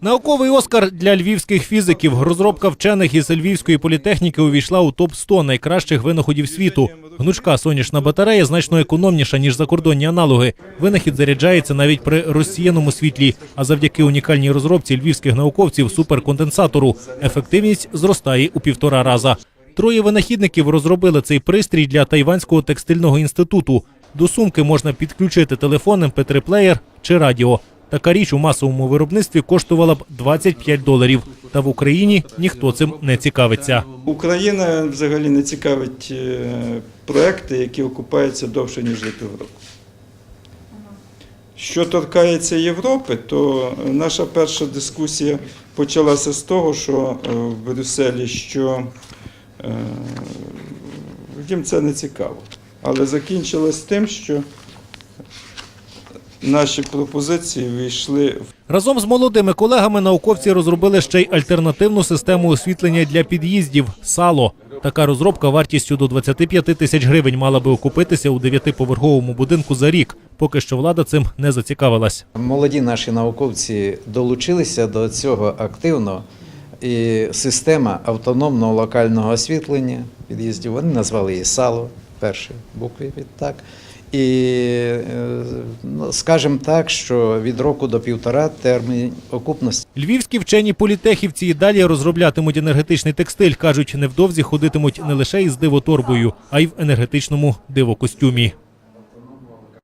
Науковий оскар для львівських фізиків. Розробка вчених із Львівської політехніки увійшла у топ 100 найкращих винаходів світу. Гнучка сонячна батарея значно економніша ніж закордонні аналоги. Винахід заряджається навіть при розсіяному світлі. А завдяки унікальній розробці львівських науковців суперконденсатору ефективність зростає у півтора раза. Троє винахідників розробили цей пристрій для Тайванського текстильного інституту. До сумки можна підключити телефон, mp3-плеєр чи радіо. Така річ у масовому виробництві коштувала б 25 доларів. Та в Україні ніхто цим не цікавиться. Україна взагалі не цікавить е, проекти, які окупаються довше, ніж за півроку. Що торкається Європи, то наша перша дискусія почалася з того, що е, в Брюсселі, що е, їм це не цікаво. Але закінчилось тим, що наші пропозиції війшли Разом з молодими колегами науковці розробили ще й альтернативну систему освітлення для під'їздів сало. Така розробка вартістю до 25 тисяч гривень мала би окупитися у дев'ятиповерховому будинку за рік. Поки що влада цим не зацікавилась. Молоді наші науковці долучилися до цього активно. І система автономного локального освітлення під'їздів, вони назвали її САЛО, перші букви відтак. І е, скажімо так, що від року до півтора термін окупності Львівські вчені політехівці і далі розроблятимуть енергетичний текстиль. кажуть, невдовзі ходитимуть не лише із дивоторбою, а й в енергетичному дивокостюмі.